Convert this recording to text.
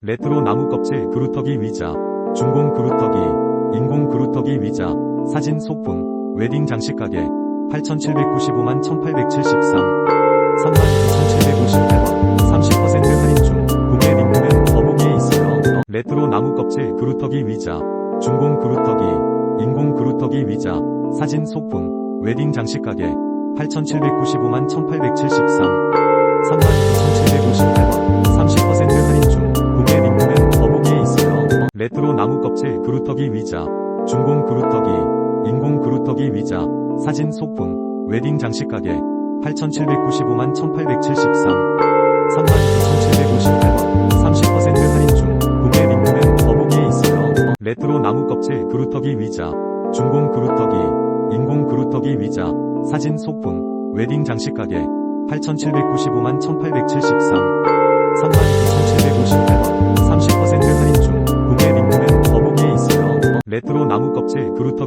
레트로 나무 껍질 그루터기 위자, 중공 그루터기, 인공 그루터기 위자, 사진 소품, 웨딩 장식 가게, 8,795만 1,873, 39,758원, 30% 할인 중, 구매 링크는 더보기에 있어요. 레트로 나무 껍질 그루터기 위자, 중공 그루터기, 인공 그루터기 위자, 사진 소품, 웨딩 장식 가게, 8,795만 1,873, 레트로 나무 껍질 그루터기 위자, 중공 그루터기, 인공 그루터기 위자, 사진 소품, 웨딩 장식 가게, 8,795만 1,873, 39,758원, 30% 할인 중, 구매 링크는 더보기에 있어요. 레트로 나무 껍질 그루터기 위자, 중공 그루터기, 인공 그루터기 위자, 사진 소품, 웨딩 장식 가게, 8,795만 1,873, 레트로 나무 껍질 그루터기